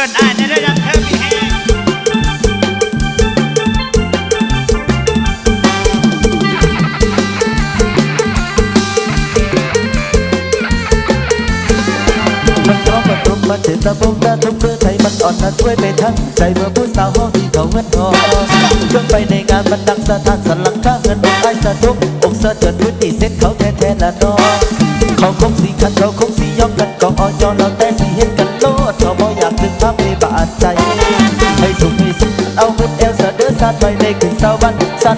อินอายในเรื่องเธอมีแฮงมันร้องมันรุมมันเจ็บตะบงตาทุกเพื่อไทยมันอ่อนนัดช่วยไปทั้งใจเมื่อผู้สาวห้องที่เขาเงินทองเครื่องไปในงานมันดังสะท้านสันหลังข้างเงินอกไอ้สะทุกอกสะเจิดพื้นที่เซ็ตเขาแท้แท้ละนอเขาคงสีขันเขาคงสียอมกันก็อ่อนยอเราแต่สีเห็นกันโลดเขาบอ วสะเดือสัดไปในคืนเศร้าวันสั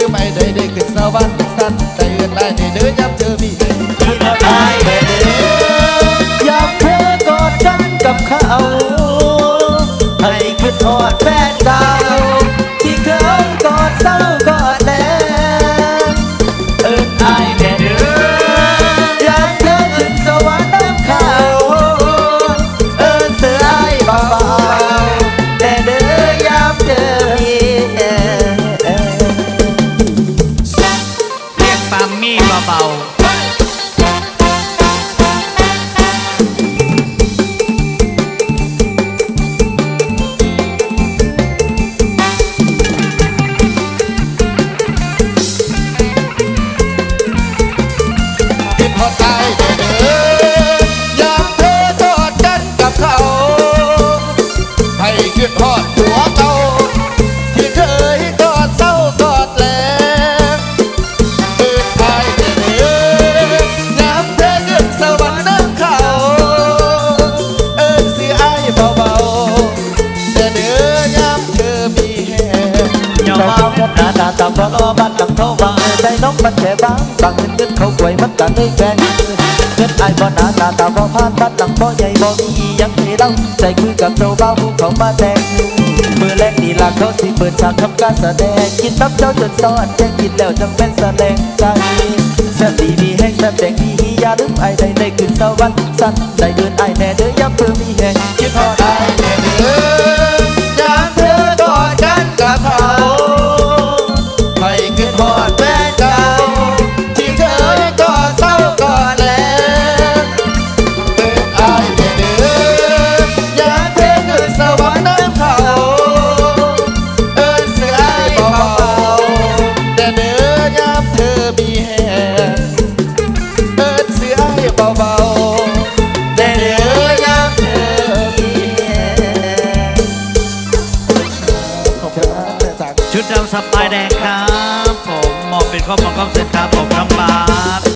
มีเฮียลืมไอ้ใดได้ขึ้นสวร คิดฮอดอายแน่เด้อยามเธอกอดกันกับเขา ให้คิดฮอดหัวเก่าที่เคยกอดเศร้ากอดแลงเอิ้นอายแน่เด้อยามเธอขึ้นสวรรค์น้ำเขาเอิ้นสิอายเบาๆแต่เด้อยามเธอมีแฮงๆเจ้าเจ้าบ่าบ่าววกันหน้าตาตาบ่รอบ้านหลังเท่าบางใจน้องมันแค่บา งบางเงินเงินเขากวยมันกันเลยแฟงเงินไอายบ่หน้าตาตาบ่ผ่านบ้านหลังบ่ใหญ่บ่มีอีหยังให้เราใจคุยกับเจ้าบ่าวเขามาแต่งมือแรกนี่ล่ะเขาสิเปิดฉากทำการแสดงกินตับเจ้าจนซอนแจ้งกินแล้วจังเป็นแสดงใจแซ่บดีมีแห้งแซ่บแดงมีฮียาลืมไอ้ใดในคืนสวรรค์สั้นได้เดินไอ้แน่เด้อ ชุดดำสปายแดงครับ ผมหมอกเป็นข้อมองก้อมเสร็จครับผมน้บาด